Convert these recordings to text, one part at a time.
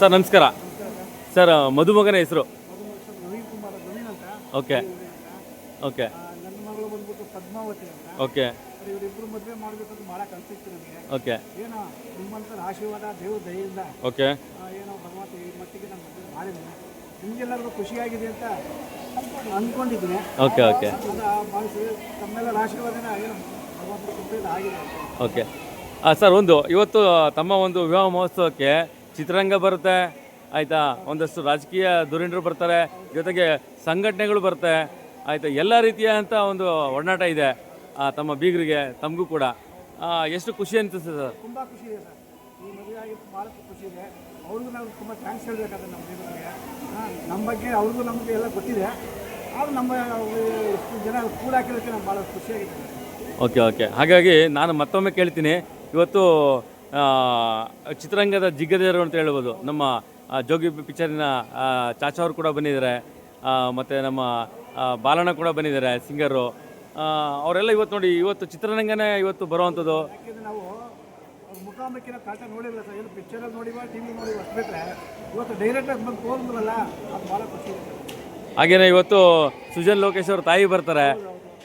Sir, ನಮಸ್ಕಾರ. Sir ಮಧುಮಗನ ಹೆಸರು? Okay. Okay. Okay. Okay. Okay. Okay okay. Okay. Sir, ಒಂದು, ಇವತ್ತು ತಮ್ಮ ಒಂದು ವಿವಾಹ ಮಹೋತ್ಸವಕ್ಕೆ ಚಿತ್ರರಂಗ ಬರುತ್ತೆ ಆಯಿತಾ? ಒಂದಷ್ಟು ರಾಜಕೀಯ ಧುರೀಣರು ಬರ್ತಾರೆ ಜೊತೆಗೆ ಸಂಘಟನೆಗಳು ಬರುತ್ತೆ ಆಯಿತಾ? ಎಲ್ಲ ರೀತಿಯಾದಂಥ ಒಂದು ಒಡನಾಟ ಇದೆ ತಮ್ಮ ಬೀಗರಿಗೆ ತಮಗೂ ಕೂಡ. ಎಷ್ಟು ಖುಷಿ ಅನಿಸುತ್ತೆ ಸರ್? ತುಂಬ ಖುಷಿ ಇದೆ ಸರ್. ಈ ಭಾಳ ಖುಷಿ ಇದೆ. ಅವ್ರಿಗೂ ನಾವು ತುಂಬ ಥ್ಯಾಂಕ್ಸ್ ಹೇಳಬೇಕಾದ್ರೆ ನಮ್ಮ ದೇವರಿಗೆ ನಮ್ಮ ಬಗ್ಗೆ ಅವ್ರಿಗೂ ನಮಗೆ ಎಲ್ಲ ಗೊತ್ತಿದೆ. ಆದರೂ ನಮ್ಮ ಇಷ್ಟು ಜನ ಕೂಡ ಹಾಕಿರೋಕ್ಕೆ ನಮ್ಗೆ ಭಾಳ ಖುಷಿಯಾಗಿದೆ ಓಕೆ ಓಕೆ. ಹಾಗಾಗಿ ನಾನು ಮತ್ತೊಮ್ಮೆ ಕೇಳ್ತೀನಿ. ಇವತ್ತು ಚಿತ್ರರಂಗದ ಜಿಗ್ಗದೇವರು ಅಂತ ಹೇಳ್ಬೋದು. ನಮ್ಮ ಜೋಗಿ ಪಿಕ್ಚರಿನ ಚಾಚಾವ್ರು ಚಾಚಾ ಅವರು ಕೂಡ ಬಂದಿದ್ದಾರೆ. ಮತ್ತು ನಮ್ಮ ಬಾಲಣ್ಣ ಕೂಡ ಬಂದಿದ್ದಾರೆ ಸಿಂಗರು. ಅವರೆಲ್ಲ ಇವತ್ತು ನೋಡಿ ಇವತ್ತು ಚಿತ್ರರಂಗನೇ ಇವತ್ತು ಬರುವಂಥದ್ದು. ಮುಖಾಮುಖಿನ ಕಾಟ ನೋಡಿಲ್ಲ ಸರ್. ಏನು ಪಿಕ್ಚರಲ್ಲಿ ನೋಡಿವ ಟಿ ವಿ ನೋಡಿ ಅಷ್ಟು ಬಿಟ್ಟರೆ ಇವತ್ತು ಡೈರೆಕ್ಟಾಗಿ ಬಂದು ತೋರಿದ್ರಲ್ಲ ಅದು ಭಾಳ ಖುಷಿ ಹಾಗೆಯೇ ಇವತ್ತು ಸುಜನ್ ಲೋಕೇಶ್ ಅವ್ರ ತಾಯಿ ಬರ್ತಾರೆ.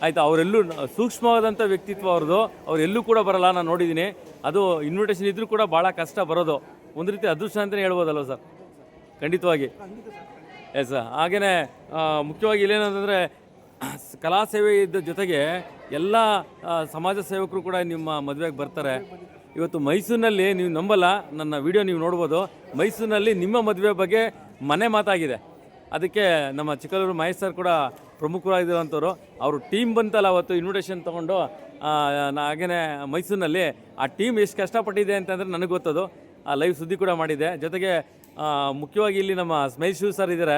ಆಯಿತಾ ಅವರೆಲ್ಲೂ ಸೂಕ್ಷ್ಮವಾದಂಥ ವ್ಯಕ್ತಿತ್ವ ಅವ್ರದ್ದು. ಅವರೆಲ್ಲೂ ಕೂಡ ಬರಲ್ಲ ನಾನು ನೋಡಿದ್ದೀನಿ. ಅದು ಇನ್ವಿಟೇಷನ್ ಇದ್ರೂ ಕೂಡ ಭಾಳ ಕಷ್ಟ ಬರೋದು. ಒಂದು ರೀತಿ ಅದೃಷ್ಟ ಅಂತಲೇ ಹೇಳ್ಬೋದಲ್ವ ಸರ್? ಖಂಡಿತವಾಗಿ. ಎಸ್ ಸರ್ ಹಾಗೆಯೇ ಮುಖ್ಯವಾಗಿ ಇಲ್ಲೇನಂತಂದರೆ, ಕಲಾ ಸೇವೆ ಇದ್ದ ಜೊತೆಗೆ ಎಲ್ಲ ಸಮಾಜ ಸೇವಕರು ಕೂಡ ನಿಮ್ಮ ಮದುವೆಗೆ ಬರ್ತಾರೆ. ಇವತ್ತು ಮೈಸೂರಿನಲ್ಲಿ ನೀವು ನಂಬಲ್ಲ, ನನ್ನ ವಿಡಿಯೋ ನೀವು ನೋಡ್ಬೋದು. ಮೈಸೂರಿನಲ್ಲಿ ನಿಮ್ಮ ಮದುವೆ ಬಗ್ಗೆ ಮನೆ ಮಾತಾಗಿದೆ. ಅದಕ್ಕೆ ನಮ್ಮ ಚಿಕ್ಕಲೂರು ಮಹೇಶ್ ಸರ್ ಕೂಡ ಪ್ರಮುಖರಾಗಿರುವಂಥವ್ರು. ಅವರು ಟೀಮ್ ಬಂತಲ್ಲ ಅವತ್ತು ಇನ್ವಿಟೇಷನ್ ತೊಗೊಂಡು. ಹಾಗೆಯೇ ಮೈಸೂರಿನಲ್ಲಿ ಆ ಟೀಮ್ ಎಷ್ಟು ಕಷ್ಟಪಟ್ಟಿದೆ ಅಂತಂದರೆ ನನಗೆ ಗೊತ್ತದು. ಆ ಲೈವ್ ಸುದ್ದಿ ಕೂಡ ಮಾಡಿದೆ. ಜೊತೆಗೆ ಮುಖ್ಯವಾಗಿ ಇಲ್ಲಿ ನಮ್ಮ ಸ್ಮೈಲ್ ಸರ್ ಇದ್ದಾರೆ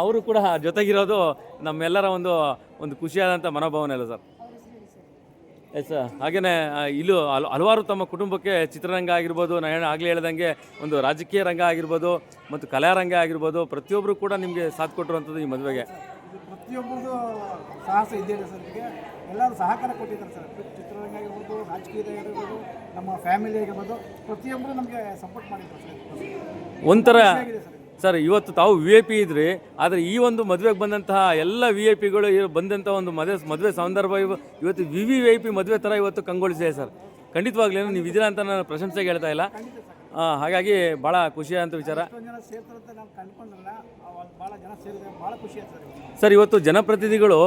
ಅವರು ಕೂಡ ಜೊತೆಗಿರೋದು ನಮ್ಮೆಲ್ಲರ ಒಂದು ಒಂದು ಖುಷಿಯಾದಂಥ ಮನೋಭಾವನೆ ಅಲ್ಲ ಸರ್ ಎಸ್ ಹಾಗೆಯೇ ಇಲ್ಲೂ ಹಲ್, ಹಲವಾರು ತಮ್ಮ ಕುಟುಂಬಕ್ಕೆ ಚಿತ್ರರಂಗ ಆಗಿರ್ಬೋದು ನಾನು ಆಗಲೇ ಹೇಳ್ದಂಗೆ ಒಂದು ರಾಜಕೀಯ ರಂಗ ಆಗಿರ್ಬೋದು, ಮತ್ತು ಕಲಾರಂಗ ಆಗಿರ್ಬೋದು ಪ್ರತಿಯೊಬ್ಬರು ಕೂಡ ನಿಮಗೆ ಸಾಥ್ ಕೊಟ್ಟಿರುವಂಥದ್ದು ಈ ಮದುವೆಗೆ. ಪ್ರತಿಯೊಬ್ಬರದು ಸಾಹಸ ಇದೆಯಲ್ಲ ಸರ್ ಇದಕ್ಕೆ ಎಲ್ಲರೂ ಸಹಕಾರ ಕೊಟ್ಟಿದ್ದಾರೆ ಸರ್. ಚಿತ್ರರಂಗ ಆಗಿರ್ಬೋದು ರಾಜಕೀಯದಾಗಿರ್ಬೋದು ನಮ್ಮ ಫ್ಯಾಮಿಲಿ ಆಗಿರ್ಬೋದು ಪ್ರತಿಯೊಬ್ಬರು ನಮಗೆ ಸಪೋರ್ಟ್ ಮಾಡಿದ್ದಾರೆ ಸರ್. ಒಂಥರ ಸರ್ ಇವತ್ತು ತಾವು ವಿ ಐ ಪಿ ಇದ್ರಿ ಆದರೆ ಈ ಒಂದು ಮದುವೆಗೆ ಬಂದಂತಹ ಎಲ್ಲ ವಿ ಐ ಪಿಗಳು ಬಂದಂಥ ಒಂದು ಮದುವೆ ಮದುವೆ ಸಂದರ್ಭ ಇವ- ಇವತ್ತು ವಿ ವಿ ಐ ಪಿ ಮದುವೆ ಥರ ಇವತ್ತು ಕಂಗೊಳಿಸಿದೆ ಸರ್. ಖಂಡಿತವಾಗ್ಲೇನು ನೀವು ಇದೀರ ಅಂತ ನಾನು ಪ್ರಶಂಸೆಗೆ ಹೇಳ್ತಾ ಇಲ್ಲ. ಹಾಗಾಗಿ ಭಾಳ ಖುಷಿಯಾದಂಥ ವಿಚಾರ. ಸರ್ ಇವತ್ತು. ಜನಪ್ರತಿನಿಧಿಗಳು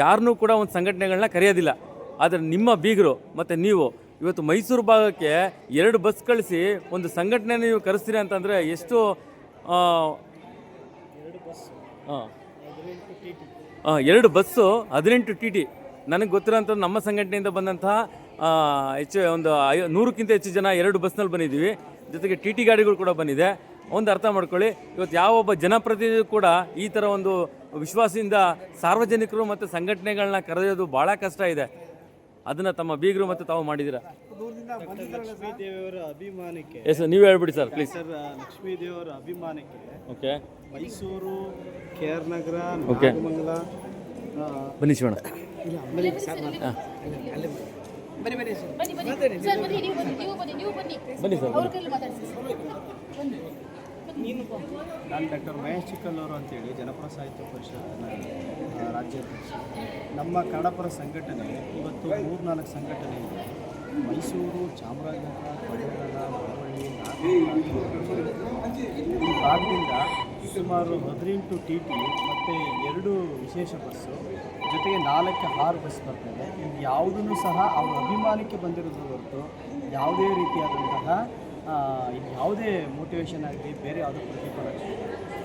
ಯಾರನ್ನೂ ಕೂಡ ಒಂದು ಸಂಘಟನೆಗಳನ್ನ ಕರೆಯೋದಿಲ್ಲ. ಆದರೆ ನಿಮ್ಮ ಬೀಗರು ಮತ್ತು ನೀವು ಇವತ್ತು ಮೈಸೂರು ಭಾಗಕ್ಕೆ ಎರಡು ಬಸ್ ಕಳಿಸಿ ಒಂದು ಸಂಘಟನೆ ನೀವು ಕರೆಸ್ತೀರಿ ಅಂತಂದರೆ ಎಷ್ಟು ಎರಡು ಬಸ್ಸು ಹದಿನೆಂಟು ಟಿ ಟಿ. ನನಗೆ ಗೊತ್ತಿರೋಂಥ ನಮ್ಮ ಸಂಘಟನೆಯಿಂದ ಬಂದಂತಹ ಹೆಚ್ಚು ಒಂದು ಐ ನೂರಕ್ಕಿಂತ ಹೆಚ್ಚು ಜನ ಎರಡು ಬಸ್ನಲ್ಲಿ ಬಂದಿದ್ದೀವಿ. ಜೊತೆಗೆ ಟಿ ಟಿ ಗಾಡಿಗಳು ಕೂಡ ಬಂದಿದೆ. ಒಂದು ಅರ್ಥ ಮಾಡ್ಕೊಳ್ಳಿ. ಇವತ್ತು ಯಾವೊಬ್ಬ ಜನಪ್ರತಿನಿಧಿ ಕೂಡ ಈ ಥರ ಒಂದು ವಿಶ್ವಾಸದಿಂದ ಸಾರ್ವಜನಿಕರು ಮತ್ತು ಸಂಘಟನೆಗಳನ್ನ ಕರೆಯೋದು ಭಾಳ ಕಷ್ಟ ಇದೆ. ಅದನ್ನು ತಮ್ಮ ಬೀಗರು ಮತ್ತು ತಾವು ಮಾಡಿದ್ದೀರಾ ದೇವರ ಅಭಿಮಾನಕ್ಕೆ ಎಸ್ ನೀವು ಹೇಳ್ಬಿಡಿ ಸರ್ ಪ್ಲೀಸ್ ಸರ್ ಲಕ್ಷ್ಮೀ ದೇವರ ಅಭಿಮಾನಕ್ಕೆ okay Mysuru K R Nagar. ಬನ್ನಿ ಆ, ಬನ್ನಿ ಶಿವಣ್ಣ. ಬನ್ನಿ ಬನ್ನಿ. ಸರ್ ಬನ್ನಿ ನಾನು ಡಾಕ್ಟರ್ ಮಹೇಶ್ ಚಿಕ್ಕಲ್ಲೂರು ಅಂತೇಳಿ ಜನಪರ ಸಾಹಿತ್ಯ ಆ, ರಾಜ್ಯಾಧ್ಯಕ್ಷ ನಮ್ಮ ಕನ್ನಡಪರ ಸಂಘಟನೆ ಇವತ್ತು ಮೂರ್ನಾಲ್ಕು ಸಂಘಟನೆ ಇದೆ. ಮೈಸೂರು ಚಾಮರಾಜನಗರ ಕೊಡಗಲ ಮಳವಳ್ಳಿ ಈ ಭಾಗದಿಂದ ಸುಮಾರು ಹದಿನೆಂಟು ಟಿ ಟಿ ಮತ್ತು ಎರಡು ವಿಶೇಷ ಬಸ್ಸು ಜೊತೆಗೆ ನಾಲ್ಕು ಆರು ಬಸ್ ಬರ್ತದೆ. ಯಾವುದನ್ನು ಯಾವುದೂ ಸಹ ಅವರ ಅಭಿಮಾನಕ್ಕೆ ಬಂದಿರೋದು ಹೊರತು ಯಾವುದೇ ರೀತಿಯಾದಂತಹ ಯಾವುದೇ ಮೋಟಿವೇಶನ್ ಆಗಲಿ, ಬೇರೆ ಯಾವುದೇ ಪ್ರತಿಫಲ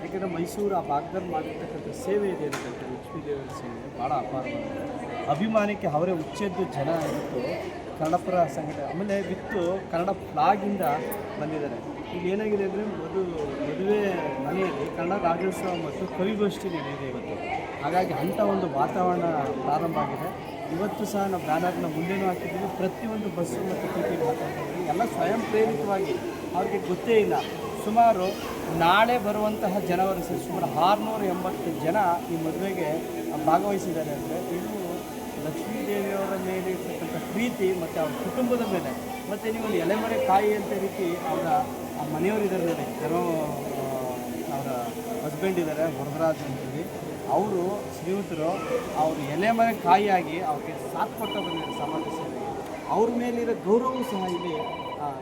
ಯಾಕೆಂದರೆ ಮೈಸೂರು ಆ ಭಾಗದಲ್ಲಿ ಮಾಡಿರ್ತಕ್ಕಂಥ ಸೇವೆ ಇದೆ ಡಾಕ್ಟರ್ ಲಕ್ಷ್ಮೀ ದೇವರ ಸೇವೆ, ಭಾಳ ಅಪಾರವಾಗಿದೆ ಅಭಿಮಾನಕ್ಕೆ ಅವರೇ ಉಚ್ಚೆದ್ದು ಜನ ಇತ್ತು ಕನ್ನಡಪರ ಸಂಘಟನೆ, ಆಮೇಲೆ ವಿತ್ತು ಕನ್ನಡ ಫ್ಲಾಗಿಂದ ಬಂದಿದ್ದಾರೆ. ಈಗ ಏನಾಗಿದೆ ಅಂದರೆ ಮದು, ಮದುವೆ ಮನೆಯಲ್ಲಿ ಕನ್ನಡ ರಾಜ್ಯೋತ್ಸವ ಮತ್ತು ಕವಿಗೋಷ್ಠಿ ನಡೆಯಿದೆ ಇವತ್ತು. ಹಾಗಾಗಿ ಅಂಥ ಒಂದು ವಾತಾವರಣ ಪ್ರಾರಂಭ ಆಗಿದೆ. ಇವತ್ತು ಸಹ ನಾವು ಬ್ಯಾನರ್ನ ಮುಂದೆನೂ ಹಾಕಿದ್ದೀವಿ. ಪ್ರತಿಯೊಂದು ಬಸ್ಸು ಮತ್ತು ಟಿಕೆಟ್ ಮಾತಾಡ್ತಿದ್ದೀವಿ ಎಲ್ಲ ಸ್ವಯಂ ಪ್ರೇರಿತವಾಗಿ ಅವ್ರಿಗೆ ಗೊತ್ತೇ ಇಲ್ಲ. ಸುಮಾರು ನಾಳೆ ಬರುವಂತಹ ಜನವರಿ ಸರ್ ಸುಮಾರು ಆರುನೂರ ಎಂಬತ್ತು ಜನ ಈ ಮದುವೆಗೆ ಭಾಗವಹಿಸಿದ್ದಾರೆ ಅಂದರೆ ಇದು ಲಕ್ಷ್ಮೀ ದೇವಿಯವರ ಮೇಲೆ ಇರ್ತಕ್ಕಂಥ ಪ್ರೀತಿ ಮತ್ತು ಅವ್ರ ಕುಟುಂಬದ ಮೇಲೆ ಮತ್ತು ನೀವು ಒಂದು ಎಲೆಮರೆ ಕಾಯಿ ಅಂತ ರೀತಿ ಅವರ, ಆ ಮನೆಯವರು ಇದ್ದಾರೆ ನೋಡಿ. ಜನೋ ಅವರ ಹಸ್ಬೆಂಡ್ ಇದ್ದಾರೆ, ವರದರಾಜ್ ಅಂತೇಳಿ ಅವರು ಶ್ರೀಯುತರು ಅವರು ಎಲೆಮರೆ ಕಾಯಿಯಾಗಿ ಅವ್ರಿಗೆ ಸಾಥ್ ಕೊಟ್ಟು ಬಂದಿದ್ದಾರೆ ಸಮಾಜ ಅವ್ರ ಮೇಲಿರೋ ಗೌರವವೂ ಸಹ ಇಲ್ಲಿ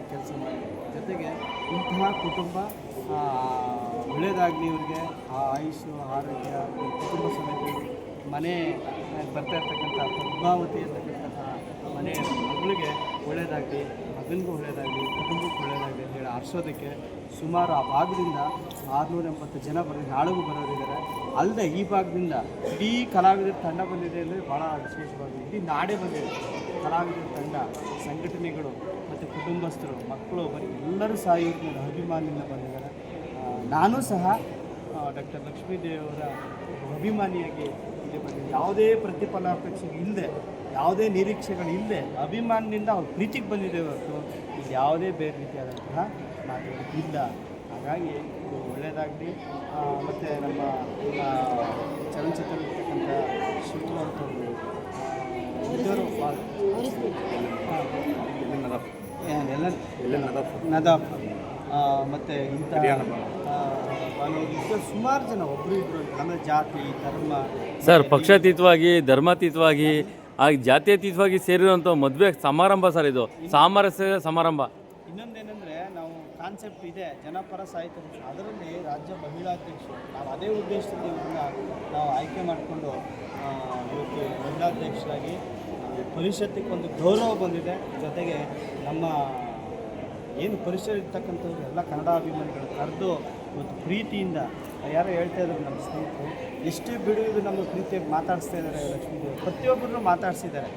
ಕೆಲಸ ಮಾಡಿದೆ ಜೊತೆಗೆ ಇಂತಹ ಕುಟುಂಬ ಒಳ್ಳೆಯದಾಗಲಿ ಇವ್ರಿಗೆ. ಆ, ಆಯುಷು, ಆರೋಗ್ಯ, ಕುಟುಂಬ ಸಮೇತ ಮನೆ ಬರ್ತಾ ಇರ್ತಕ್ಕಂಥ ಪದ್ಮಾವತಿ ಅಂತಕ್ಕಂತಹ ಮನೆ ಮಗಳಿಗೆ ಒಳ್ಳೆಯದಾಗಲಿ ಮಗನಿಗೂ ಒಳ್ಳೆಯದಾಗಲಿ ಕುಟುಂಬಕ್ಕೂ ಒಳ್ಳೆಯದಾಗಲಿ ಅಂತ ಹೇಳಿ ಆರಿಸೋದಕ್ಕೆ ಸುಮಾರು ಆ ಭಾಗದಿಂದ ಆರುನೂರ ಎಂಬತ್ತು ಜನ ಬರೋದು, ನಾಳೆಗೂ ಬರೋರಿದ್ದಾರೆ ಅಲ್ಲದೆ ಈ ಭಾಗದಿಂದ ಇಡೀ ಕಲಾವಿದರ ತಂಡ ಬಂದಿದೆ ಅಂದರೆ ಭಾಳ ವಿಶೇಷವಾಗಿದೆ ಇಡೀ ನಾಡೇ ಬಂದಿದೆ. ಕಲಾವಿದರ ತಂಡ, ಸಂಘಟನೆಗಳು ಮತ್ತು ಕುಟುಂಬಸ್ಥರು, ಮಕ್ಕಳು, ಬರೀ ಎಲ್ಲರೂ ಸಹ ಇವ್ರ ಅಭಿಮಾನಿಯಿಂದ ಬಂದಿದ್ದಾರೆ. ನಾನು ಸಹ ಡಾಕ್ಟರ್ ಲಕ್ಷ್ಮೀದೇವರ ಅಭಿಮಾನಿಯಾಗಿ ಇಲ್ಲಿ ಬಂದಿದ್ದೆ ಯಾವುದೇ ಪ್ರತಿಫಲಾಪೇಕ್ಷೆಗಳು ಇಲ್ಲದೆ, ಯಾವುದೇ ನಿರೀಕ್ಷೆಗಳು ಇಲ್ಲದೆ, ಅಭಿಮಾನದಿಂದ ಅವ್ರ ಪ್ರೀತಿಗೆ ಬಂದಿದೆ ಹೊರತು ಇಲ್ಲಿ ಯಾವುದೇ ಬೇರೆ ರೀತಿಯಾದಂತಹ ಮಾತುಗಳು ಇಲ್ಲ. ಹಾಗಾಗಿ ಇದು ಒಳ್ಳೆಯದಾಗಲಿ. ಮತ್ತು ನಮ್ಮ ಚಲನಚಿತ್ರ ಚಲನಚಿತ್ರದಲ್ಲಿರ್ತಕ್ಕಂಥ ಶಿವು ಎಲ್ಲ ನದಾಫ್. ಮತ್ತು ಮತ್ತೆ ಇಂಥ ಸುಮಾರು ಜನ ಒಬ್ಬರು ಇಬ್ಬರು ಆಮೇಲೆ ಜಾತಿ ಧರ್ಮ. ಸರ್ ಪಕ್ಷಾತೀತವಾಗಿ ಧರ್ಮಾತೀತವಾಗಿ ಆ ಜಾತ್ಯತೀತವಾಗಿ ಸೇರಿರುವಂಥ ಮದುವೆ ಸಮಾರಂಭ ಸರ್ ಇದು. ಸಾಮರಸ್ಯ ಸಮಾರಂಭ. ಇನ್ನೊಂದೇನೆಂದರೆ ನಾವು ಕಾನ್ಸೆಪ್ಟ್ ಇದೆ ಜನಪರ ಸಾಹಿತ್ಯ. ಅದರಲ್ಲಿ ರಾಜ್ಯ ಮಹಿಳಾಧ್ಯಕ್ಷರು ನಾವು ಅದೇ ಉದ್ದೇಶದಲ್ಲಿ ಇವ್ರನ್ನ ನಾವು ಆಯ್ಕೆ ಮಾಡಿಕೊಂಡು ಆ, ಇವತ್ತು ಮಹಿಳಾಧ್ಯಕ್ಷರಾಗಿ ಪರಿಷತ್ತಿಗೆ ಒಂದು ಗೌರವ ಬಂದಿದೆ. ಜೊತೆಗೆ ನಮ್ಮ ಏನು ಪರಿಸರ ಇರ್ತಕ್ಕಂಥವ್ರು ಎಲ್ಲ ಕನ್ನಡ ಅಭಿಮಾನಿಗಳು ಕರೆದು ಇವತ್ತು ಪ್ರೀತಿಯಿಂದ ಯಾರೋ ಹೇಳ್ತಾ ಇದ್ದಾರೆ ನಮ್ಮ ಸ್ನೇಹಿತರು ಬಿಡಿ ಇದು ನಮ್ಮ ಪ್ರೀತಿಯಾಗಿ ಮಾತಾಡಿಸ್ತಾ ಇದ್ದಾರೆ ಲಕ್ಷ್ಮೀದೇವಿ ಪ್ರತಿಯೊಬ್ಬರನ್ನು ಮಾತಾಡಿಸಿದ್ದಾರೆ.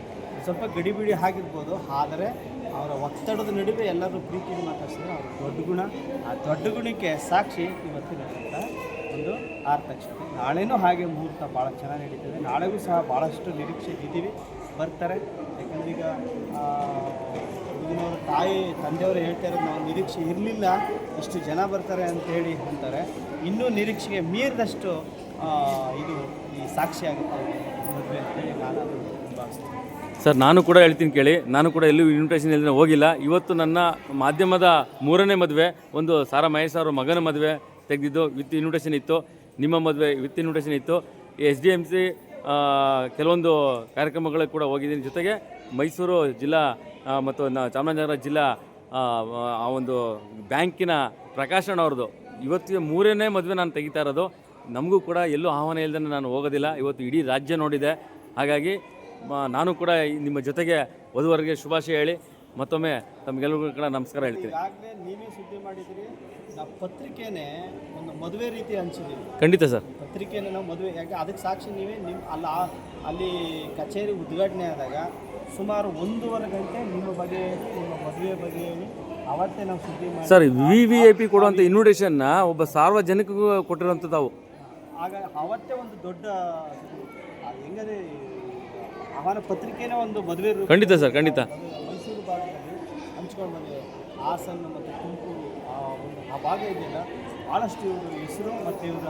ಸ್ವಲ್ಪ ಗಡಿಬಿಡಿ ಆಗಿರ್ಬೋದು, ಆದರೆ ಅವರ ಒತ್ತಡದ ನಡುವೆ ಎಲ್ಲರೂ ಪ್ರೀತಿಯಿಂದ ಮಾತಾಡ್ಸಿದ್ರೆ ಅವ್ರ ದೊಡ್ಡ ಗುಣ, ಆ ದೊಡ್ಡ ಗುಣಕ್ಕೆ ಸಾಕ್ಷಿ ಇವತ್ತಿನ ಒಂದು ಆರ್ಥಕ್ಷತೆ. ನಾಳೆನೂ ಹಾಗೆ ಮುಹೂರ್ತ ಭಾಳ ಚೆನ್ನಾಗಿ ನಡೀತದೆ. ನಾಳೆಗೂ ಸಹ ಭಾಳಷ್ಟು ನಿರೀಕ್ಷೆ ಇದ್ದೀವಿ. ಬರ್ತಾರೆ. ಯಾಕಂದ್ರೆ ಈಗ ಹುಡುಗನವ್ರ ತಾಯಿ, ತಂದೆಯವರು ಹೇಳ್ತಾ ಇರೋದು ನಾವು ನಿರೀಕ್ಷೆ ಇರಲಿಲ್ಲ, ಇಷ್ಟು ಜನ ಬರ್ತಾರೆ ಅಂತ ಹೇಳಿ ಅಂತಾರೆ. ಇನ್ನೂ ನಿರೀಕ್ಷೆಗೆ ಮೀರಿದಷ್ಟು ಇದು ಈ ಸಾಕ್ಷಿಯಾಗುತ್ತೆ ಮದುವೆ ಅಂತೇಳಿ ನಾನು ಸರ್, ನಾನು ಕೂಡ ಹೇಳ್ತೀನಿ ಕೇಳಿ. ನಾನು ಕೂಡ ಎಲ್ಲೂ ಇನ್ವಿಟೇಷನ್ ಎಲ್ಲ ಹೋಗಿಲ್ಲ. ಇವತ್ತು ನನ್ನ ಮಾಧ್ಯಮದ ಮೂರನೇ ಮದುವೆ, ಒಂದು ಸಾರಾ ಮಹೇಶ್ ಅವರ ಮಗನ ಮದುವೆ ತೆಗೆದಿದ್ದು, ವಿತ್ ಇನ್ವಿಟೇಷನ್ ಇತ್ತು. ನಿಮ್ಮ ಮದುವೆ ವಿತ್ ಇನ್ವಿಟೇಷನ್ ಇತ್ತು. ಎಸ್ ಡಿ ಎಂ ಸಿ ಕೆಲವೊಂದು ಕಾರ್ಯಕ್ರಮಗಳಿಗೆ ಕೂಡ ಹೋಗಿದ್ದೀನಿ. ಜೊತೆಗೆ ಮೈಸೂರು ಜಿಲ್ಲಾ ಮತ್ತು ನ- ಚಾಮರಾಜನಗರ ಜಿಲ್ಲಾ ಆ, ಒಂದು ಬ್ಯಾಂಕಿನ ಪ್ರಕಾಶನ ಅವ್ರದ್ದು. ಇವತ್ತಿಗೆ ಮೂರನೇ ಮದುವೆ ನಾನು ತೆಗಿತಾ ಇರೋದು. ನಮಗೂ ಕೂಡ ಎಲ್ಲೂ ಆಹ್ವಾನ ಇಲ್ಲದೆ ನಾನು ಹೋಗೋದಿಲ್ಲ. ಇವತ್ತು ಇಡೀ ರಾಜ್ಯ ನೋಡಿದೆ. ಹಾಗಾಗಿ ನಾನು ಕೂಡ ನಿಮ್ಮ ಜೊತೆಗೆ ವಧುವರಿಗೆ ಶುಭಾಶಯ ಹೇಳಿ ಮತ್ತೊಮ್ಮೆ ತಮಗೆಲ್ಲರಿಗೂ ಕೂಡ ನಮಸ್ಕಾರ ಹೇಳ್ತೀನಿ. ಈಗಾಗಲೇ ನೀವೇ ಸುದ್ದಿ ಮಾಡಿದ್ರಿ ನಾವು ಪತ್ರಿಕೆನೇ ಒಂದು ಮದುವೆ ರೀತಿ ಹಂಚಿದ್ದೀವಿ. ಖಂಡಿತ ಸರ್. ಪತ್ರಿಕೆನೇ ನಾವು ಮದುವೆ ಯಾಕೆ ಅದಕ್ಕೆ ಸಾಕ್ಷಿ ನೀವೇ ನಿಮ್ಮ ಅಲ್ಲ ಆ- ಅಲ್ಲಿ ಕಚೇರಿ ಉದ್ಘಾಟನೆ ಆದಾಗ ಸುಮಾರು ಒಂದೂವರೆ ಗಂಟೆ ನಿಮ್ಮ ಬಗ್ಗೆ ನಿಮ್ಮ ಮದುವೆ ಬಗ್ಗೆ ಹೇಳಿ ಅವತ್ತೇ ನಾವು ಸುದ್ದಿ ಮಾಡಿ sir V V I P ಕೊಡುವಂಥ ಇನ್ವಿಟೇಷನ್ನ ಒಬ್ಬ ಸಾರ್ವಜನಿಕಗೂ ಕೊಟ್ಟಿರುವಂಥದ್ದು ತಾವು ಆಗ ಅವತ್ತೇ ಒಂದು ದೊಡ್ಡ ಅದು ಹೆಂಗದೆ ಆಹ್ವಾನ ಪತ್ರಿಕೆನೇ ಒಂದು ಮದುವೆ ರೂಪ. ಖಂಡಿತ ಸರ್ ಖಂಡಿತ. ಭಾಗದಲ್ಲಿ ಹಂಚ್ಕೊಂಡು ಬಂದಿದೆ ಹಾಸನ ಮತ್ತು ತುಮಕೂರು ಆ ಒಂದು ಆ ಭಾಗ ಇದೆಯಲ್ಲ ಭಾಳಷ್ಟು ಇವರು ಹೆಸರು ಮತ್ತು ಇವರ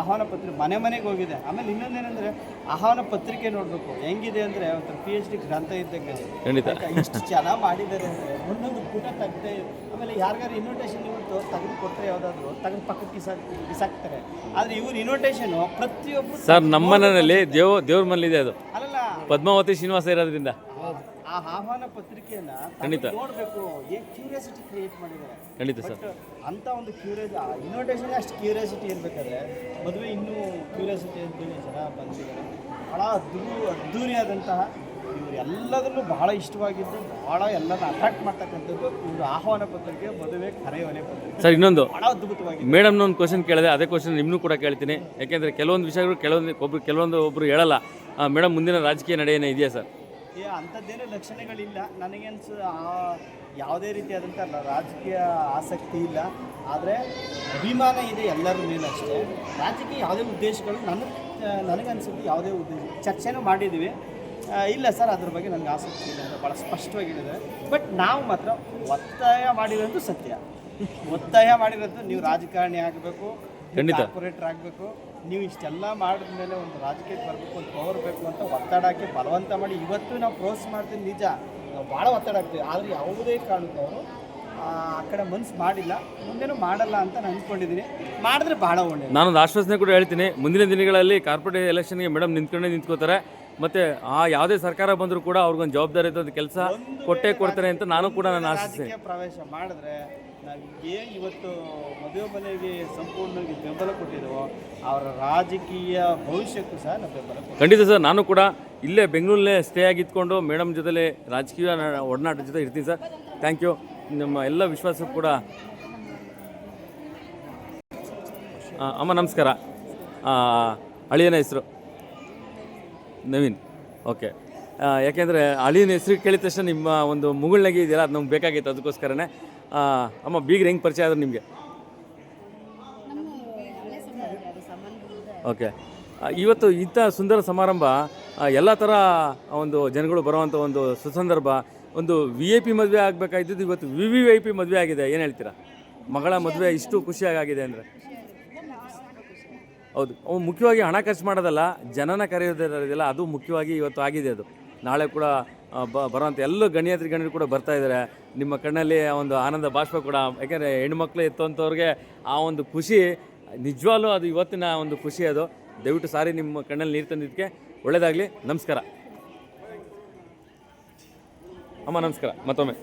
ಆಹ್ವಾನ ಪತ್ರಿಕೆ ಮನೆ ಮನೆಗೆ ಹೋಗಿದೆ. ಆಮೇಲೆ ಇನ್ನೊಂದೇನೆಂದರೆ ಆಹ್ವಾನ ಪತ್ರಿಕೆ ನೋಡಬೇಕು. ಹೆಂಗಿದೆ ಅಂದರೆ ಒಂಥರ ಪಿ ಎಚ್ ಡಿ ಗ್ರಂಥ ಇದ್ದಂಗೆ? ಎಷ್ಟು ಚೆನ್ನಾಗಿ ಮಾಡಿದ್ದಾರೆ ಅಂದರೆ ಒಂದೊಂದು ಪುಟ ತೆಗ್ದೆ ಆಮೇಲೆ ಯಾರಿಗಾರು ಇನ್ವಿಟೇಷನ್ ಇವತ್ತು ತೆಗೆದು ಕೊಟ್ಟರೆ ಯಾವುದಾದ್ರು ತೆಗೆದು ಪಕ್ಕಕ್ಕೆ ಬಿಸಾಕ್ ಬಿಸಾಕ್ತಾರೆ. ಆದರೆ ಇವ್ರ ಇನ್ವಿಟೇಷನ್ನು ಪ್ರತಿಯೊಬ್ಬರು ಸರ್ ನಮ್ಮ ಮನೆಯಲ್ಲಿ ದೇವ್ ದೇವ್ರ ಮನೇಲಿದೆ ಅದು. ಅಲ್ಲಲ್ಲ. ಪದ್ಮಾವತಿ ಶ್ರೀನಿವಾಸ ಇರೋದ್ರಿಂದ. ಆ ಆಹ್ವಾನ ಪತ್ರಿಕೆಯನ್ನ ಖಂಡಿತ. ನೋಡಬೇಕು. ಏನು ಕ್ಯೂರಿಯಾಸಿಟಿ ಕ್ರಿಯೇಟ್ ಮಾಡಿದ್ದಾರೆ. ಖಂಡಿತ ಸರ್. ಅಂತ ಒಂದು ಕ್ಯೂರಿಯಸ್ ಇನ್ವಿಟೇಷನ್ ಅಷ್ಟು ಕ್ಯೂರಿಯಾಸಿಟಿ ಇರಬೇಕಾದ್ರೆ ಮದುವೆ ಇನ್ನೂ ಕ್ಯೂರಿಯಾಸಿಟಿ ಅಂತೇಳಿ ಜನ ಬಂದಿದ್ದಾರೆ. ಭಾಳ ಅದ್ದೂ ಅದ್ದೂರಿಯಾದಂತಹ ಇವರು ಎಲ್ಲದರಲ್ಲೂ ಬಹಳ ಇಷ್ಟವಾಗಿದ್ದು ಬಹಳ ಎಲ್ಲರನ್ನ ಅಟ್ರಾಕ್ಟ್ ಮಾಡ್ತಕ್ಕಂಥದ್ದು ಇವರು ಆಹ್ವಾನ ಪತ್ರಿಕೆ ಮದುವೆ ಕರೆಯೋನೆ ಪತ್ರಿಕೆ. ಸರ್ ಇನ್ನೊಂದು. ಭಾಳ ಅದ್ಭುತವಾಗಿ ಮೇಡಮ್ ಒಂದು ಕ್ವಶನ್ ಕೇಳಿದೆ ಅದೇ ಕ್ವಶನ್ ನಿಮ್ಮನ್ನು ಕೂಡ ಕೇಳ್ತೀನಿ. ಯಾಕೆಂದ್ರೆ ಕೆಲವೊಂದು ವಿಷಯಗಳು ಕೆಲವೊಂದು ಒಬ್ರು ಕೆಲವೊಂದು ಒಬ್ಬರು ಹೇಳಲ್ಲ. ಮೇಡಮ್ ಮುಂದಿನ ರಾಜಕೀಯ ನಡೆಯೇನೇ ಇದೆಯಾ ಸರ್? ಅಂಥದ್ದೇನು ಲಕ್ಷಣಗಳಿಲ್ಲ. ನನಗೆ ಅನ್ಸ ಯಾವುದೇ ರೀತಿಯಾದಂಥ ರಾಜಕೀಯ ಆಸಕ್ತಿ ಇಲ್ಲ. ಆದರೆ ಅಭಿಮಾನ ಇದೆ ಎಲ್ಲರ ಮೇಲೆ ಅಷ್ಟೇ. ರಾಜಕೀಯ ಯಾವುದೇ ಉದ್ದೇಶಗಳು ನನಗೆ ನನಗನ್ಸುತ್ತೆ ಯಾವುದೇ ಉದ್ದೇಶ ಚರ್ಚೆನೂ ಮಾಡಿದ್ದೀವಿ. ಇಲ್ಲ ಸರ್ ಅದ್ರ ಬಗ್ಗೆ ನನಗೆ ಆಸಕ್ತಿ ಇಲ್ಲ ಅಂತ ಭಾಳ ಸ್ಪಷ್ಟವಾಗಿ ಹೇಳಿದ್ದಾರೆ ಬಟ್ ನಾವು ಮಾತ್ರ ಒತ್ತಾಯ ಮಾಡಿರೋದು ಸತ್ಯ. ಒತ್ತಾಯ ಮಾಡಿರೋದು ನೀವು ರಾಜಕಾರಣಿ ಆಗಬೇಕು. ಕಾರ್ಪೊರೇಟರ್ ಆಗಬೇಕು ನೀವು ಇಷ್ಟೆಲ್ಲ ಮಾಡಿದ ಮೇಲೆ ಒಂದು ರಾಜಕೀಯಕ್ಕೆ ಬರಬೇಕು ಒಂದು ಪವರ್ ಬೇಕು ಅಂತ ಒತ್ತಡ ಹಾಕಿ ಬಲವಂತ ಮಾಡಿ ಇವತ್ತು ನಾವು ಪ್ರೋಸ್ ಮಾಡ್ತೀವಿ ನಿಜ. ನಾವು ಭಾಳ ಒತ್ತಡ ಆಗ್ತೀವಿ ಆದರೆ ಯಾವುದೇ ಕಾರಣಕ್ಕೂ ಅವರು ಆ ಕಡೆ ಮನ್ಸು ಮಾಡಿಲ್ಲ. ಮುಂದೇನು ಮಾಡಲ್ಲ ಅಂತ ನಾನು ಅನ್ಕೊಂಡಿದ್ದೀನಿ. ಮಾಡಿದ್ರೆ ಭಾಳ ಒಳ್ಳೆಯದು ನಾನೊಂದು ಆಶ್ವಾಸನೆ ಕೂಡ ಹೇಳ್ತೀನಿ. ಮುಂದಿನ ದಿನಗಳಲ್ಲಿ ಕಾರ್ಪೊರೇಟ್ ಎಲೆಕ್ಷನ್ಗೆ ಮೇಡಮ್ ನಿಂತ್ಕೊಂಡೇ ನಿಂತ್ಕೋತಾರೆ. ಮತ್ತೆ ಆ ಯಾವುದೇ ಸರ್ಕಾರ ಬಂದರೂ ಕೂಡ ಅವ್ರಿಗೊಂದು ಜವಾಬ್ದಾರಿ ಇದ್ದ ಕೆಲಸ ಕೊಟ್ಟೇ ಕೊಡ್ತಾರೆ ಅಂತ ನಾನು ಕೂಡ ನಾನು ಆಶಿಸ್ತೀನಿ. ರಾಜಕೀಯ ಪ್ರವೇಶ ಮಾಡಿದ್ರೆ ಏನು ಇವತ್ತು ಮದುವೆ ಮನೆಗೆ ಸಂಪೂರ್ಣವಾಗಿ ಬೆಂಬಲ ಕೊಟ್ಟಿದ್ದೇವೋ ಅವರ ರಾಜಕೀಯ ಭವಿಷ್ಯಕ್ಕೂ ಸಹ ನಾವು ಬೆಂಬಲ. ಖಂಡಿತ ಸರ್, ನಾನು ಕೂಡ ಇಲ್ಲೇ ಬೆಂಗಳೂರಲ್ಲೇ ಸ್ಟೇ ಆಗಿದ್ಕೊಂಡು ಮೇಡಮ್ ಜೊತೆಲೆ ರಾಜಕೀಯ ನ- ಒಡನಾಟದ ಜೊತೆ ಇರ್ತೀನಿ ಸರ್. ಥ್ಯಾಂಕ್ ಯು ನಮ್ಮ ಎಲ್ಲ ವಿಶ್ವಾಸಕ್ಕೂ ಕೂಡ. ಅಮ್ಮ ನಮಸ್ಕಾರ. ಅಳಿಯನ ಹೆಸರು. ನವೀನ್. ಓಕೆ ಯಾಕೆಂದರೆ ಅಳಿಯನ ಹೆಸರು ಕೇಳಿದ ತಕ್ಷಣ ನಿಮ್ಮ ಒಂದು ಮುಗುಳ್ನಗೆ ಇದೆಯಲ್ಲ, ಅದು ನಮ್ಗೆ ಬೇಕಾಗಿತ್ತು, ಅದಕ್ಕೋಸ್ಕರನೇ. ಅಮ್ಮ, ಬೀಗ್ರ ಹೆಂಗೆ ಪರಿಚಯ ಆದ್ರೆ ನಿಮಗೆ? ಓಕೆ. ಇವತ್ತು ಇಂಥ ಸುಂದರ ಸಮಾರಂಭ ಎಲ್ಲ ಥರ ಒಂದು ಜನಗಳು ಬರುವಂಥ ಒಂದು ಸುಸಂದರ್ಭ, ಒಂದು ವಿ ಐ ಪಿ ಮದುವೆ ಆಗಬೇಕಾಗಿದ್ದು ಇವತ್ತು ವಿ ವಿ ಐ ಪಿ ಮದುವೆ ಆಗಿದೆ. ಏನು ಹೇಳ್ತೀರಾ? ಮಗಳ ಮದುವೆ ಇಷ್ಟು ಖುಷಿಯಾಗಿದೆ ಅಂದರೆ. ಹೌದು. ಮುಖ್ಯವಾಗಿ ಹಣ ಖರ್ಚು ಮಾಡೋದಲ್ಲ, ಜನನ ಕರೆಯೋದಿಲ್ಲ ಅದು ಮುಖ್ಯವಾಗಿ ಇವತ್ತು ಆಗಿದೆ ಅದು. ನಾಳೆ ಕೂಡ ಬ ಬರೋಂಥ ಎಲ್ಲ ಗಣ್ಯಾತ್ರಿ ಗಣ್ಯರು ಕೂಡ ಬರ್ತಾ ಇದ್ದಾರೆ. ನಿಮ್ಮ ಕಣ್ಣಲ್ಲಿ ಒಂದು ಆನಂದ ಬಾಷ್ಪ ಕೂಡ, ಯಾಕೆಂದರೆ ಹೆಣ್ಮಕ್ಳು ಎತ್ತುವಂಥವ್ರಿಗೆ ಆ ಒಂದು ಖುಷಿ, ನಿಜವಾಗ್ಲೂ ಅದು ಇವತ್ತಿನ ಒಂದು ಖುಷಿ ಅದು. ದಯವಿಟ್ಟು ಸಾರಿ ನಿಮ್ಮ ಕಣ್ಣಲ್ಲಿ ನೀರು ತಂದಿದ್ದಕ್ಕೆ ಒಳ್ಳೆಯದಾಗಲಿ ನಮಸ್ಕಾರ. ಅಮ್ಮ, ನಮಸ್ಕಾರ. ಮತ್ತೊಮ್ಮೆ.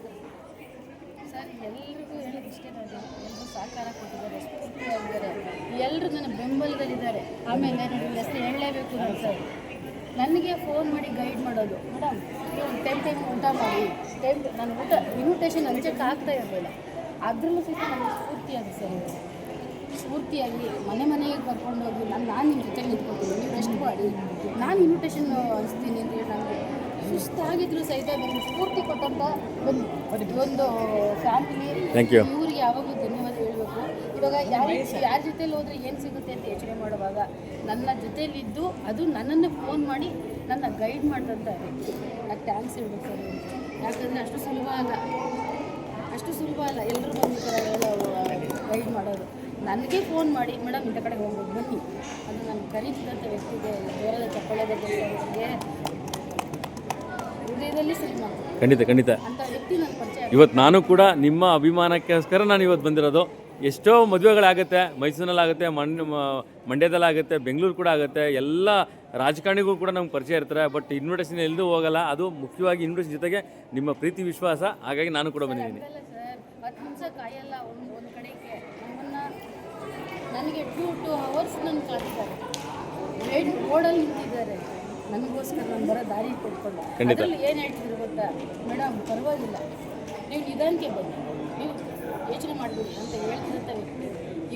ಎಲ್ಲರೂ ನನ್ನ ಬೆಂಬಲದಲ್ಲಿದ್ದಾರೆ. ಆಮೇಲೆ ಹೇಳಲೇಬೇಕು ನನಗೆ ಫೋನ್ ಮಾಡಿ ಗೈಡ್ ಮಾಡೋದು ಮೇಡಮ್ ನೀವು ಟೈಮ್ ಟೈಮ್ ಊಟ ಮಾಡಿ ಟೈಮ್ ನಾನು ಊಟ ಇನ್ವಿಟೇಷನ್ ಹಂಚಕ್ಕೆ ಆಗ್ತಾ ಇರಲಿಲ್ಲ ಅದ್ರಲ್ಲೂ ಸಹಿತ ನನಗೆ ಸ್ಫೂರ್ತಿ ಇದು. ಸ್ಫೂರ್ತಿಯಾಗಿ ಮನೆ ಮನೆಗೆ ಕರ್ಕೊಂಡು ಹೋಗಿ ನಾನು ನಾನು ನಿಮ್ಮ ಜೊತೆ ನಿಂತ್ಕೊತೀನಿ ನೀವು ರೆಸ್ಟ್ ಮಾಡಿ ನಾನು ಇನ್ವಿಟೇಷನ್ ಹಂಚ್ತೀನಿ ಅಂತ ಹೇಳಿ ನನಗೆ ಸುಸ್ತಾಗಿದ್ರು ಸಹಿತ ನನಗೆ ಸ್ಫೂರ್ತಿ ಕೊಟ್ಟಂಥ ಒಂದು ಒಂದು ಫ್ಯಾಮಿಲಿ ಥ್ಯಾಂಕ್ you. ಯಾವಾಗಲೂ ಧನ್ಯವಾದ ಹೇಳಬೇಕು. ಇವಾಗ ಯಾರ ಯಾರ ಜೊತೆಲಿ ಹೋದರೆ ಏನು ಸಿಗುತ್ತೆ ಅಂತ ಯೋಚನೆ ಮಾಡುವಾಗ ನನ್ನ ಜೊತೆಲಿದ್ದು ಅದು ನನ್ನನ್ನು ಫೋನ್ ಮಾಡಿ ನನ್ನ ಗೈಡ್ ಮಾಡಿದಂಥ ವ್ಯಕ್ತಿ ನಾನು ಥ್ಯಾಂಕ್ಸ್ ಹೇಳಬೇಕು ಅವರು ಯಾಕಂದರೆ ಅಷ್ಟು ಸುಲಭ ಅಲ್ಲ. ಅಷ್ಟು ಸುಲಭ ಅಲ್ಲ. ಎಲ್ಲರೂ ಬಂದು ಥರ ಥರ ಗೈಡ್ ಮಾಡೋದು. ನನಗೆ ಫೋನ್ ಮಾಡಿ ಮೇಡಮ್ ಇಂಥ ಕಡೆ ಹೋಗ್ಬೋದು ಬನ್ನಿ. ಅದು ನಾನು ಕರೀತಿದ್ದಂಥ ವ್ಯಕ್ತಿಗೆ ಬೇರೆ ಚಪ್ಪಳೆ ಬಗ್ಗೆ ಅವ್ರಿಗೆ ಹೃದಯದಲ್ಲಿ ಸುಲಭ ಖಂಡಿತ ಖಂಡಿತ. ಅಂತ ಇವತ್ತು ನಾನು ಕೂಡ ನಿಮ್ಮ ಅಭಿಮಾನಕ್ಕೋಸ್ಕರ ನಾನು ಇವತ್ತು ಬಂದಿರೋದು. ಎಷ್ಟೋ ಮದುವೆಗಳಾಗುತ್ತೆ ಮೈಸೂರಿನಲ್ಲಾಗುತ್ತೆ ಮಂಡ್ಯ ಮ- ಮಂಡ್ಯದಲ್ಲಾಗುತ್ತೆ ಬೆಂಗಳೂರು ಕೂಡ ಆಗುತ್ತೆ ಎಲ್ಲ ರಾಜಕಾರಣಿಗೂ ಕೂಡ ನಮ್ಗೆ ಪರಿಚಯ ಇರ್ತಾರೆ ಬಟ್ ಇನ್ವಿಟೇಷನ್ ಎಲ್ಲೂ ಹೋಗಲ್ಲ. ಅದು ಮುಖ್ಯವಾಗಿ ಇನ್ವಿಟೇಷನ್ ಜೊತೆಗೆ ನಿಮ್ಮ ಪ್ರೀತಿ ವಿಶ್ವಾಸ ಹಾಗಾಗಿ ನಾನು ಕೂಡ ಬಂದಿದ್ದೀನಿ. ನನಗೆ ಟೂ ಟೂ ಅವರ್ಸ್ ನನ್ನ ರೋಡಲ್ಲಿ ನಿಂತಿದ್ದಾರೆ. ನನಗೋಸ್ಕರ ನಾನು ಬರೋ ದಾರಿ ಕೊಟ್ಕೊಂಡು ಖಂಡಿತ. ಅದರಲ್ಲಿ ಏನು ಹೇಳ್ತಿದ್ರು ಗೊತ್ತಾ ಮೇಡಮ್ ಪರವಾಗಿಲ್ಲ. ನೀವು ನಿಧಾನಕ್ಕೆ ಬನ್ನಿ. ನೀವು ಯೋಚನೆ ಮಾಡಬೇಡಿ ಅಂತ ಹೇಳ್ತಿದ್ದಂಥ ವ್ಯಕ್ತಿ.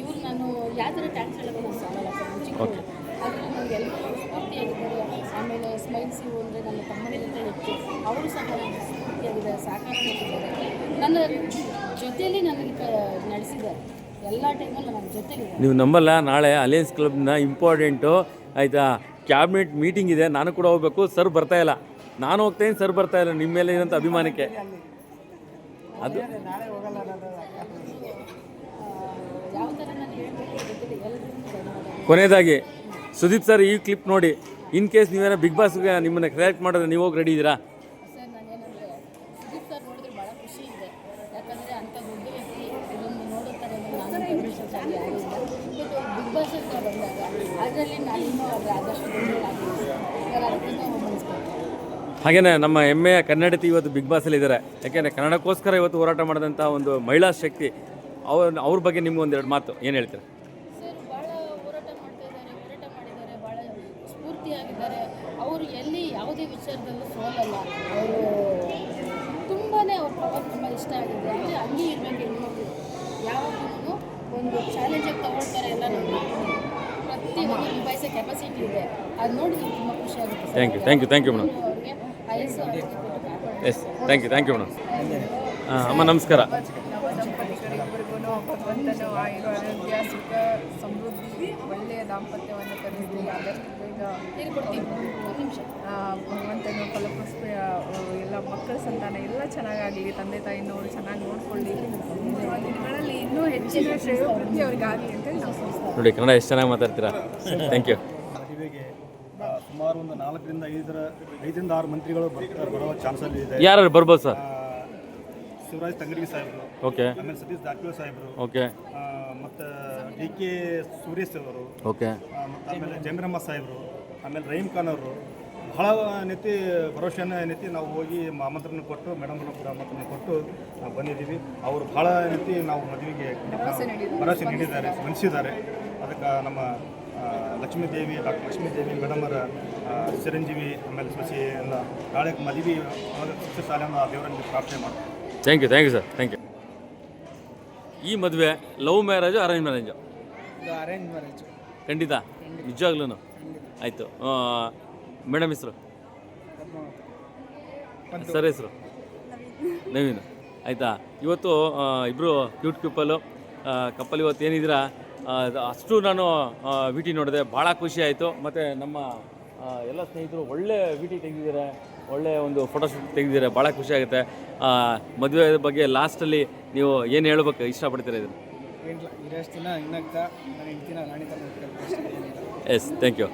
ಇವ್ರು ನಾನು ಯಾವ ಥರ ಟ್ಯಾಕ್ಸ್ ಹೇಳೋದು ನಾನು ಸಾಲಲ್ಲ ಸರ್ ನಾನು ಚಿಕ್ಕವಳು ಅದರಲ್ಲಿ ನನಗೆ ಎಲ್ಲರೂ ಸ್ಫೂರ್ತಿಯಾಗಿದ್ದಾರೆ. ಆಮೇಲೆ ಸ್ಮೈಲ್ಸ್ ಇವು ಅಂದರೆ ನನ್ನ ತಮ್ಮನಿಗಿಂತ ಹೆಚ್ಚು ಅವರು ಸಹ ನನಗೆ ಸ್ಫೂರ್ತಿಯಾಗಿದ್ದಾರೆ ಕೊಟ್ಟಿದ್ದಾರೆ ನನ್ನ ಜೊತೆಯಲ್ಲಿ ನನಗೆ ಕ ನಡೆಸಿದ್ದಾರೆ. ಎಲ್ಲ ಟೈಮಲ್ಲೂ ನನ್ನ ಜೊತೆಗೆ ನೀವು ನಂಬಲ್ಲ ನಾಳೆ ಅಲಿಯನ್ಸ್ ಕ್ಲಬ್ನ ಇಂಪಾರ್ಟೆಂಟು ಆಯಿತಾ? ಕ್ಯಾಬಿನೆಟ್ ಮೀಟಿಂಗ್ ಇದೆ, ನಾನು ಕೂಡ ಹೋಗ್ಬೇಕು. ಸರ್ ಬರ್ತಾ ಇಲ್ಲ. ನಾನು ಹೋಗ್ತೇನೆ, ಸರ್ ಬರ್ತಾ ಇಲ್ಲ. ನಿಮ್ಮ ಮೇಲೆ ಇರೋಂಥ ಅಭಿಮಾನಕ್ಕೆ? ಅದು ಕೊನೆಯದಾಗಿ, ಸುದೀಪ್ ಸರ್, ಈ ಕ್ಲಿಪ್ ನೋಡಿ. ಇನ್ ಕೇಸ್ ನೀವೇನೋ ಬಿಗ್ ಬಾಸ್ಗೆ ನಿಮ್ಮನ್ನು ಸೆಲೆಕ್ಟ್ ಮಾಡಿದ್ರೆ ನೀವು ಹೋಗಿ ರೆಡಿ ಇದ್ದೀರಾ ಸರ್ ನಾನೇನಂದರೆ ಸುದೀಪ್ ಸರ್ ನೋಡಿದ್ರೆ ಭಾಳ ಖುಷಿ ಇದೆ ಯಾಕಂದರೆ ಅಂಥ ದೊಡ್ಡ ವ್ಯಕ್ತಿ ಇದೊಂದು ನೋಡೋ ಥರ ನಾನು ಕಮಿಷನ್ಸ್ ಆಗಿ ಯಾರೂ ಇಲ್ಲ ಬಟ್ ಬಿಗ್ ಬಾಸ್ ಅಂತ ಬಂದಾಗ ಅದರಲ್ಲಿ ನಾನು ಇನ್ನೂ ಅದು ಆದಷ್ಟು ದೊಡ್ಡದಾಗಿದ್ದೀನಿ ಸರ್ ಅದಕ್ಕಿಂತ ಮನಸ್ಕೊಳ್ತೀನಿ ಹಾಗೆಯೇ ನಮ್ಮ ಹೆಮ್ಮೆಯ ಕನ್ನಡತಿ ಇವತ್ತು ಬಿಗ್ ಬಾಸಲ್ಲಿ ಇದ್ದಾರೆ. ಯಾಕೆಂದರೆ ಕನ್ನಡಕ್ಕೋಸ್ಕರ ಇವತ್ತು ಹೋರಾಟ ಮಾಡಿದಂಥ ಒಂದು ಮಹಿಳಾ ಶಕ್ತಿ ಅವ್ರ ಅವ್ರ ಬಗ್ಗೆ ನಿಮ್ಗೆ ಒಂದೆರಡು ಮಾತು ಏನು ಹೇಳ್ತೀರಾ? ಸ್ಫೂರ್ತಿಯಾಗಿದ್ದಾರೆ. ಅವರು ಎಲ್ಲಿ ಯಾವುದೇ ವಿಚಾರದಲ್ಲೂ ಸೋಲಲ್ಲ ಅವರು ತುಂಬಾ ಅವ್ರ ಪವರ್ ತುಂಬ ಇಷ್ಟ ಆಗಿದೆ ಅಂದರೆ ಹಂಗೆ ಇರಬೇಕು ಹೆಣ್ಮಕ್ಳು. ಯಾವಾಗಲೂ ಒಂದು ಚಾಲೆಂಜಾಗಿ ತಗೊಳ್ತಾರೆ ಎಲ್ಲ ನಮ್ಮ ಪ್ರತಿ ಒಂದು ನಿಭಾಯಿಸೋ ಕೆಪಾಸಿಟಿ ಇದೆ. ಅದು ನೋಡಿ ತುಂಬ ಖುಷಿ ಆಗುತ್ತೆ. Thank you thank you thank you madam ಅವ್ರಿಗೆ ಆಯಸ್ಸು ಆರೋಗ್ಯ ಕೊಟ್ಟು ಕಾಪಾಡಿ yes thank you thank you madam ಅಮ್ಮ ನಮಸ್ಕಾರ. ಭಗವಂತನು ಸುಖ ಸಮೃದ್ಧಿ ಒಳ್ಳೆಯ ದಾಂಪತ್ಯವನ್ನು ಕಲಿಸಿ ಆದಷ್ಟು ಬೇಗ ಭಗವಂತನು ಫಲಪುಷ್ಪ ಎಲ್ಲ ಮಕ್ಕಳ ಸಂತಾನ ಎಲ್ಲ ಚೆನ್ನಾಗಾಗಲಿ ತಂದೆ ತಾಯಿನವರು ಚೆನ್ನಾಗಿ ನೋಡ್ಕೊಳ್ಳಿ ದಿನಗಳಲ್ಲಿ ಇನ್ನೂ ಹೆಚ್ಚಿನ ಶ್ರೇಯೋಭಿವೃದ್ಧಿ ಅವ್ರಿಗೆ ಆಗಲಿ ಅಂತ ಹೇಳಿ ನಾವು ನೋಡಿ ಕನ್ನಡ ಎಷ್ಟು ಚೆನ್ನಾಗಿ ಮಾತಾಡ್ತೀರಾ? ಥ್ಯಾಂಕ್ ಯು ಸುಮಾರು ಒಂದು ನಾಲ್ಕರಿಂದ ಐದರ ಐದರಿಂದ ಆರು ಮಂತ್ರಿಗಳು ಬರ್ತಾರೆ ಬರೋ ಚಾನ್ಸಲ್ಲಿ ಇದೆ. ಯಾರು ಬರ್ಬೋದು ಸರ್? ಶಿವರಾಜ್ ತಂಗಡಿ ಸಾಹೇಬರು ಓಕೆ. ಆಮೇಲೆ ಸತೀಶ್ ಜಾರಕಿಹೊಳಿ ಸಾಹೇಬರು ಓಕೆ. ಮತ್ತು ಡಿ ಕೆ ಸುರೇಶ್ ಅವರು ಓಕೆ. ಮತ್ತು ಆಮೇಲೆ ಜಮೀರಮ್ಮ ಸಾಹೇಬರು ಆಮೇಲೆ ರಹೀಮ್ ಖಾನ್ ಅವರು ಬಹಳ ನೀತಿ ಭರವಸೆಯನ್ನು ನೀತಿ ನಾವು ಹೋಗಿ ಆಮಂತ್ರಣ ಕೊಟ್ಟು ಮೇಡಮ್ ಕೂಡ ಆಮಂತ್ರಣ ಕೊಟ್ಟು ನಾವು ಬಂದಿದ್ದೀವಿ. ಅವರು ಬಹಳ ನೀತಿ ನಾವು ಮದುವೆಗೆ ಭರವಸೆ ನೀಡಿದ್ದಾರೆ ಸ್ಪಂದಿಸಿದ್ದಾರೆ ಅದಕ್ಕೆ ನಮ್ಮ ಲಕ್ಷ್ಮೀದೇವಿ ಲಕ್ಷ್ಮೀ ದೇವಿ ಡಾಕ್ಟರ್ ಲಕ್ಷ್ಮೀದೇವಿ ಮೇಡಮರ ಚಿರಂಜೀವಿ ಆಮೇಲೆ ಶಶಿ ಎಲ್ಲ ನಾಳೆ ಮದುವೆ ಸಕ್ಸಸ್ ಸಾಲ ಆ ದೇವರಲ್ಲಿ ಪ್ರಾರ್ಥನೆ ಮಾಡ್ತೀವಿ. Thank you thank you sir thank you ಈ ಮದುವೆ love marriage arrange marriage arrange marriage ಖಂಡಿತ? ನಿಜವಾಗ್ಲೂ ಆಯಿತು. ಮೇಡಮ್ ಹೆಸರು? ಸರ್ ಹೆಸರು? ನವೀನ್. ಆಯಿತಾ? ಇವತ್ತು ಇಬ್ಬರು ಕ್ಯೂಟ್ ಕ್ಯೂಪಲ್ಲು ಕಪ್ಪಲ್ ಇವತ್ತು ಏನಿದ್ದೀರಾ? ಅಷ್ಟು ನಾನು ವಿ ಟಿ ನೋಡಿದೆ. ಭಾಳ ಖುಷಿ ಆಯಿತು. ಮತ್ತು ನಮ್ಮ ಎಲ್ಲ ಸ್ನೇಹಿತರು ಒಳ್ಳೆ ವಿಟಿ ತೆಗೆದಿದ್ದಾರೆ ಒಳ್ಳೆ ಒಂದು ಫೋಟೋಶೂಟ್ ತೆಗೆದಿದ್ದಾರೆ ಭಾಳ ಖುಷಿ ಆಗುತ್ತೆ. ಆ, ಮದುವೆ ಬಗ್ಗೆ ಲಾಸ್ಟಲ್ಲಿ ನೀವು ಏನು ಹೇಳ್ಬೇಕು ಇಷ್ಟಪಡ್ತೀರಾ ಇದನ್ನು? S thank you